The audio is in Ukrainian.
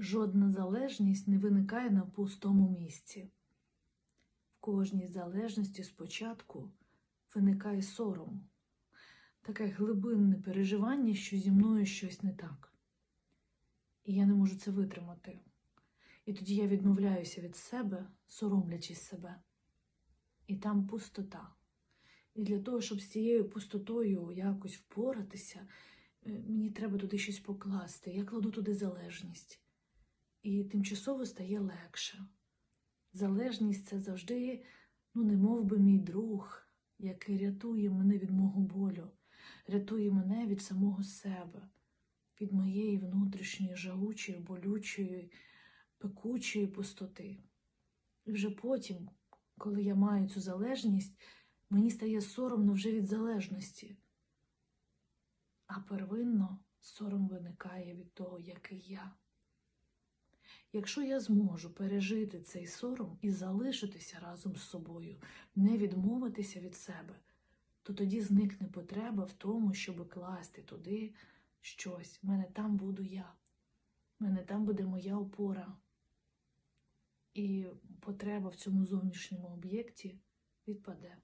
Жодна залежність не виникає на пустому місці. В кожній залежності спочатку виникає сором, таке глибинне переживання, що зі мною щось не так. І я не можу це витримати. І тоді я відмовляюся від себе, соромлячись себе. І там пустота. І для того, щоб з цією пустотою якось впоратися, е, мені треба туди щось покласти. Я кладу туди залежність. І тимчасово стає легше. Залежність це завжди, ну, не мов би мій друг, який рятує мене від мого болю, рятує мене від самого себе, від моєї внутрішньої жагучої, болючої, пекучої пустоти. І вже потім, коли я маю цю залежність, мені стає соромно вже від залежності. А первинно сором виникає від того, який я. Якщо я зможу пережити цей сором і залишитися разом з собою, не відмовитися від себе, то тоді зникне потреба в тому, щоб класти туди щось. В мене там буду я, в мене там буде моя опора. І потреба в цьому зовнішньому об'єкті відпаде.